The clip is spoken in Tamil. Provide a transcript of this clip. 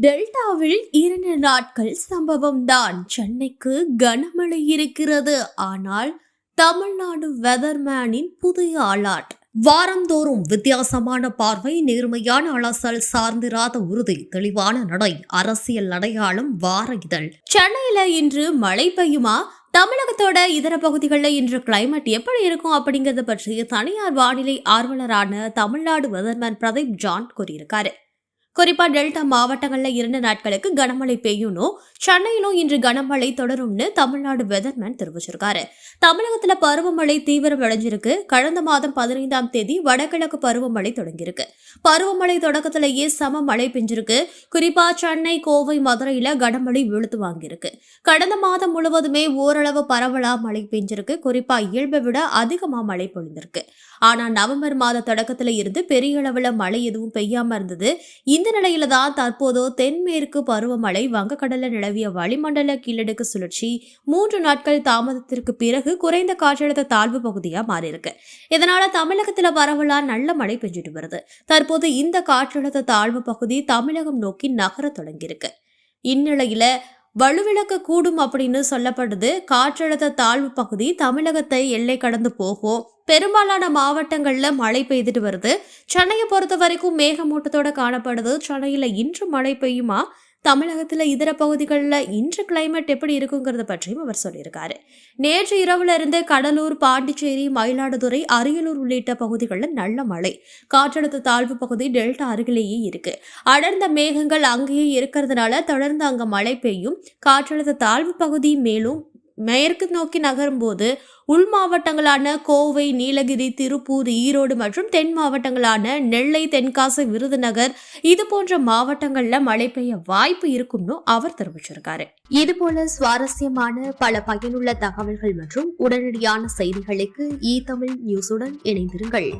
டெல்டாவில் இரண்டு நாட்கள் சம்பவம்தான். சென்னைக்கு கனமழை இருக்கிறது. ஆனால் தமிழ்நாடு வெதர்மேனின் புதிய அலாட். வாரந்தோறும் வித்தியாசமான பார்வை நேர்மையான அலசல் சார்ந்திராத உறுதி தெளிவான நடை அரசியல் அடையாளம் வார இதழ். சென்னையில இன்று மழை பெய்யுமா? தமிழகத்தோட இதர பகுதிகளில் இன்று கிளைமேட் எப்படி இருக்கும் அப்படிங்கறத பற்றி தனியார் வானிலை ஆர்வலரான தமிழ்நாடு வெதர்மேன் பிரதீப் ஜான் கூறியிருக்காரு. குறிப்பா டெல்டா மாவட்டங்கள்ல இரண்டு நாட்களுக்கு கனமழை பெய்யும்னும் சென்னையிலும் இன்று கனமழை தொடரும்னு தமிழ்நாடு வெதர்மேன் தெரிவிச்சிருக்காரு. தமிழகத்துல பருவமழை தீவிரம் அடைஞ்சிருக்கு. கடந்த மாதம் பதினைந்தாம் தேதி வடகிழக்கு பருவமழை தொடங்கியிருக்கு. பருவமழை தொடக்கத்திலேயே சம மழை பெஞ்சிருக்கு. குறிப்பா சென்னை கோவை மதுரையில கனமழை விழுத்து வாங்கியிருக்கு. கடந்த மாதம் முழுவதுமே ஓரளவு பரவலா மழை பெஞ்சிருக்கு. குறிப்பா இயல்பை விட அதிகமா மழை பொழிந்திருக்கு. ஆனா நவம்பர் மாத தொடக்கத்துல இருந்து பெரிய அளவுல மழை எதுவும் பெய்யாம இருந்தது. இந்த நிலையில தான் தற்போது தென்மேற்கு பருவமழை வங்கக்கடல நிலவிய வளிமண்டல கீழடுக்கு சுழற்சி மூன்று நாட்கள் தாமதத்திற்கு பிறகு குறைந்த காற்றழுத்த தாழ்வு பகுதியா மாறியிருக்கு. இதனால தமிழகத்துல பரவலா நல்ல மழை பெஞ்சிட்டு வருது. தற்போது இந்த காற்றழுத்த தாழ்வு பகுதி தமிழகம் நோக்கி நகர தொடங்கியிருக்கு. இந்நிலையில வலுவிழக்க கூடும் அப்படின்னு சொல்லப்படுது. காற்றழுத்த தாழ்வு பகுதி தமிழகத்தை எல்லை கடந்து போகும். பெரும்பாலான மாவட்டங்கள்ல மழை பெய்துட்டு வருது. சென்னையை பொறுத்த வரைக்கும் மேகமூட்டத்தோட காணப்படுது. சென்னையில இன்று மழை பெய்யுமா? தமிழகத்தில் இதர பகுதிகளில் இன்று கிளைமேட் எப்படி இருக்குங்கிறத பற்றியும் அவர் சொல்லியிருக்காரு. நேற்று இரவுல இருந்து கடலூர் பாண்டிச்சேரி மயிலாடுதுறை அரியலூர் உள்ளிட்ட பகுதிகளில் நல்ல மழை. காற்றழுத்த தாழ்வு பகுதி டெல்டா அருகிலேயே இருக்கு. அடர்ந்த மேகங்கள் அங்கேயே இருக்கிறதுனால தொடர்ந்து அங்கே மழை பெய்யும். காற்றழுத்த தாழ்வு பகுதி மேலும் மேற்கு நோக்கி நகரும்போது உள் மாவட்டங்களான கோவை நீலகிரி திருப்பூர் ஈரோடு மற்றும் தென் மாவட்டங்களான நெல்லை தென்காசி விருதுநகர் இது போன்ற மாவட்டங்கள்ல மழை பெய்ய வாய்ப்பு இருக்கும்னு அவர் தெரிவிச்சிருக்காரு. இது போல சுவாரஸ்யமான பல பயனுள்ள தகவல்கள் மற்றும் உடனடியான செய்திகளுக்கு இ தமிழ் நியூஸுடன் இணைந்திருங்கள்.